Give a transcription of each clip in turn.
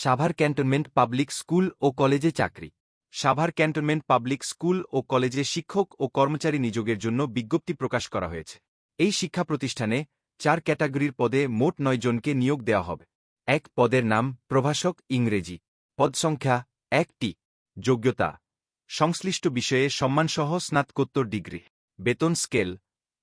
Savar cantonment public school ও কলেজে চাকরি। সাভার ক্যান্টনমেন্ট পাবলিক স্কুল ও কলেজে শিক্ষক ও কর্মচারী নিযোগের জন্য বিজ্ঞপ্তি প্রকাশ করা হয়েছে। এই শিক্ষা প্রতিষ্ঠানে চার ক্যাটাগরির পদে মোট নয় জনকে নিয়োগ দেওয়া হবে। এক পদের নাম প্রভাষক ইংরেজি, পদ সংখ্যা একটি। যোগ্যতা, সংশ্লিষ্ট বিষয়ে সম্মানসহ স্নাতকোত্তর ডিগ্রি। বেতন স্কেল,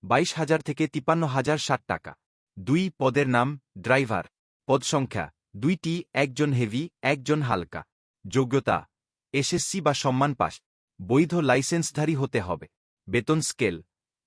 বাইশ হাজার থেকে তিপান্ন হাজার ষাট টাকা। দুই পদের নাম ড্রাইভার, পদ সংখ্যা দুইটি, একজন হেভি, একজন হালকা। যোগ্যতা, এসএসসি বা সম্মান পাস। বৈধ লাইসেন্সধারী হতে হবে। বেতন স্কেল,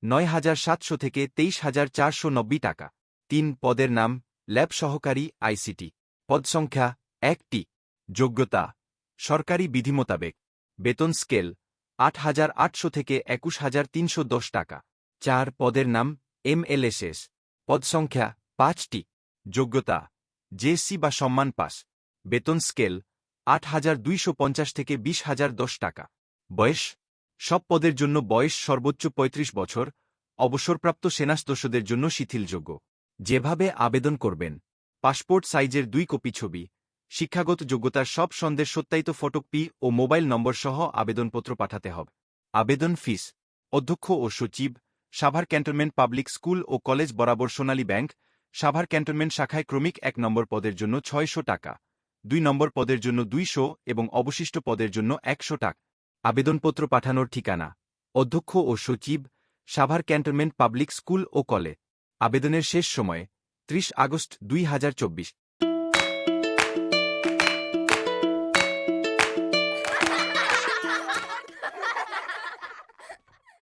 নয় হাজার সাতশো থেকে তেইশ হাজার চারশো নব্বই টাকা। তিন, পদের নাম, ল্যাব সহকারী, আইসিটি। পদ সংখ্যা, একটি। যোগ্যতা, সরকারি বিধি মোতাবেক। বেতন স্কেল, আট হাজার আটশো থেকে একুশ হাজার তিনশো দশ টাকা। চার, পদের নাম এমএলএসএস পদ সংখ্যা, পাঁচটি। যোগ্যতা জেএসসি বা সম্মান পাস, বেতন স্কেল আট হাজার দুইশো পঞ্চাশ থেকে বিশ হাজার দশ টাকা। বয়স? সব পদের জন্য বয়স সর্বোচ্চ ৩৫ বছর, অবসরপ্রাপ্ত সেনাসদস্যদের জন্য শিথিলযোগ্য। যেভাবে আবেদন করবেন, পাসপোর্ট সাইজের দুই কপি ছবি, শিক্ষাগত যোগ্যতার সব সন্দেশ সত্যায়িত ফটোকপি ও মোবাইল নম্বর সহ আবেদনপত্র পাঠাতে হবে। আবেদন ফিস, অধ্যক্ষ ও সচিব, সাভার ক্যান্টনমেন্ট পাবলিক স্কুল ও কলেজ বরাবর সোনালী ব্যাংক সাভার ক্যান্টনমেন্ট শাখায় ক্রমিক এক নম্বর পদের জন্য ছয়শো টাকা, দুই নম্বর পদের জন্য দুইশো এবং অবশিষ্ট পদের জন্য একশো টাকা, আবেদনপত্র পাঠানোর ঠিকানা, অধ্যক্ষ ও সচিব, সাভার ক্যান্টনমেন্ট পাবলিক স্কুল ও কলে, আবেদনের শেষ সময়ে, ত্রিশ আগস্ট দুই হাজার চব্বিশ।